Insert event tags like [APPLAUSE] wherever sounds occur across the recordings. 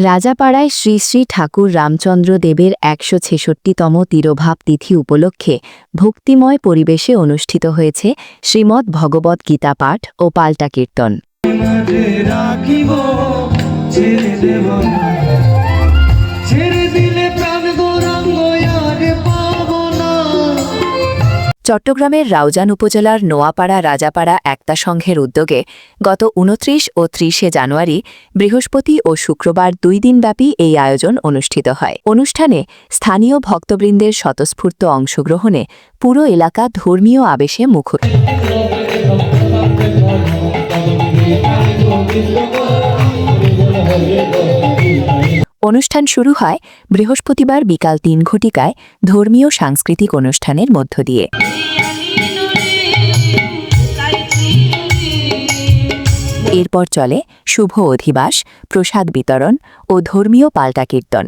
রাজাপাড়ায় শ্রী শ্রী ঠাকুর রামচন্দ্র দেবের একশো ছেষট্টিতম তিরোভাব তিথি উপলক্ষে ভক্তিময় পরিবেশে অনুষ্ঠিত হয়েছে শ্রীমদ্ ভগবত গীতা পাঠ ও পাল্টা কীর্তন। চট্টগ্রামের রাউজান উপজেলার নোয়াপাড়া রাজাপাড়া একতা সংঘের উদ্যোগে গত উনত্রিশ ও ত্রিশে জানুয়ারি, বৃহস্পতি ও শুক্রবার দুই দিনব্যাপী এই আয়োজন অনুষ্ঠিত হয়। অনুষ্ঠানে স্থানীয় ভক্তবৃন্দের স্বতঃস্ফূর্ত অংশগ্রহণে পুরো এলাকা ধর্মীয় আবেশে মুখর [LAUGHS] অনুষ্ঠান শুরু হয় বৃহস্পতিবার বিকাল তিন ঘটিকায় ধর্মীয় সাংস্কৃতিক অনুষ্ঠানের মধ্য দিয়ে। এরপর চলে শুভ অধিবাস, প্রসাদ বিতরণ ও ধর্মীয় পাল্টা কীর্তন।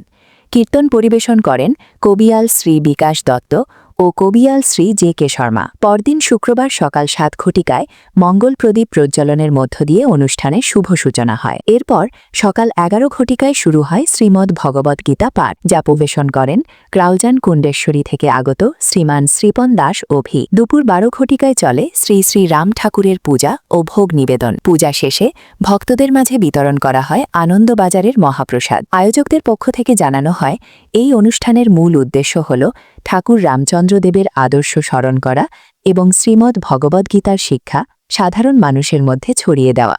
কীর্তন পরিবেশন করেন কবিয়াল শ্রী বিকাশ দত্ত ও কবিয়াল শ্রী জে কে শর্মা। পরদিন শুক্রবার সকাল সাত ঘটিকায় মঙ্গল প্রদীপ প্রজ্বলনের মধ্য দিয়ে অনুষ্ঠানের শুভ সূচনা হয়। এরপর সকাল এগারো ঘটিকায় শুরু হয় শ্রীমদ্ ভগবদ্ গীতা পাঠ, যা পরিবেশন করেন ক্রাউজান কুণ্ডেশ্বরী থেকে আগত শ্রীমান শ্রীপন দাস অভি। দুপুর বারো ঘটিকায় চলে শ্রী শ্রী রাম ঠাকুরের পূজা ও ভোগ নিবেদন। পূজা শেষে ভক্তদের মাঝে বিতরণ করা হয় আনন্দবাজারের মহাপ্রসাদ। আয়োজকদের পক্ষ থেকে জানানো হয়, এই অনুষ্ঠানের মূল উদ্দেশ্য হল ঠাকুর রামচন্দ্রদেবের আদর্শ স্মরণ করা এবং শ্রীমদ্ ভগবদ্গীতার শিক্ষা সাধারণ মানুষের মধ্যে ছড়িয়ে দেওয়া।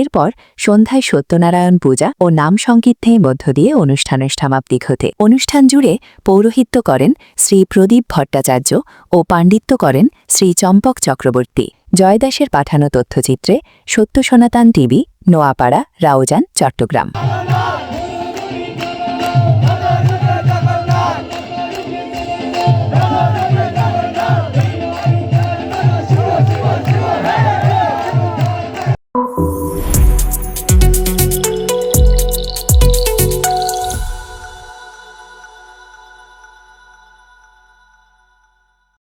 এরপর সন্ধ্যায় সত্যনারায়ণ পূজা ও নাম সংকীর্তনের মধ্য দিয়ে অনুষ্ঠানের সমাপ্তি ঘটে। অনুষ্ঠান জুড়ে পৌরোহিত্য করেন শ্রী প্রদীপ ভট্টাচার্য ও পাণ্ডিত্য করেন শ্রী চম্পক চক্রবর্তী। জয়দাসের পাঠানো তথ্যচিত্রে সত্য সনাতন টিভি নোয়াপাড়া রাউজান চট্টগ্রাম।